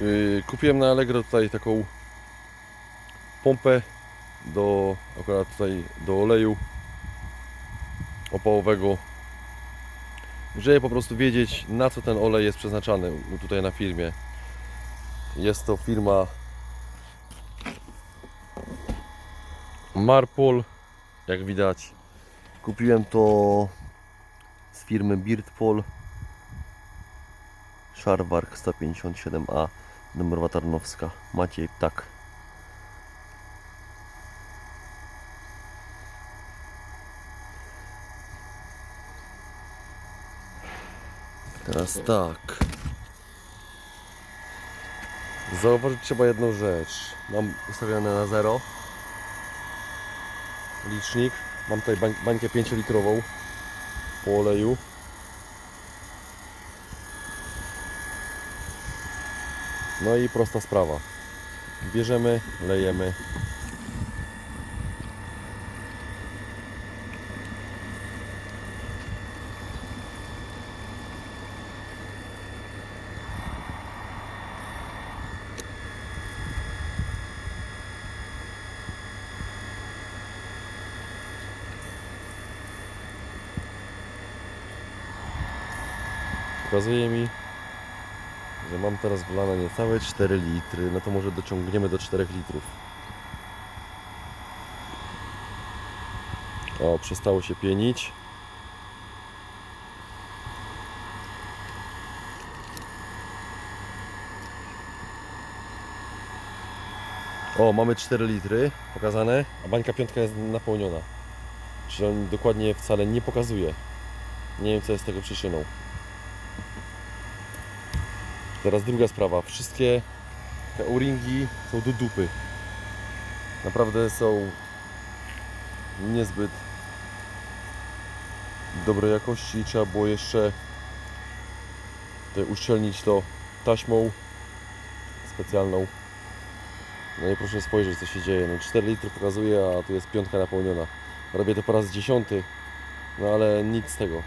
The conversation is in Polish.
Yy, kupiłem na Allegro tutaj taką pompę do akurat tutaj do oleju opałowego żeby po prostu wiedzieć na co ten olej jest przeznaczany tutaj na firmie. Jest to firma Marpol. Jak widać kupiłem to z firmy Birdpol Szarwark 157A Dąbrowa Tarnowska Maciej Ptak Teraz tak. Zauważyć trzeba jedną rzecz. Mam ustawione na zero. Licznik. Mam tutaj bań, bańkę 5 litrową Po oleju No i prosta sprawa. Bierzemy, lejemy. Pokazuje mi, że mam teraz wlane niecałe 4 litry, no to może dociągniemy do 4 litrów. O, przestało się pienić. O, mamy 4 litry pokazane, a bańka piątka jest napełniona. Czyli on dokładnie wcale nie pokazuje. Nie wiem co jest tego przyczyną. Teraz druga sprawa. Wszystkie te o-ringi są do dupy. Naprawdę są niezbyt dobrej jakości. Trzeba było jeszcze tutaj uszczelnić to taśmą specjalną. No i proszę spojrzeć co się dzieje. No 4 litry pokazuje, a tu jest piątka napełniona. Robię to po raz dziesiąty, no ale nic z tego.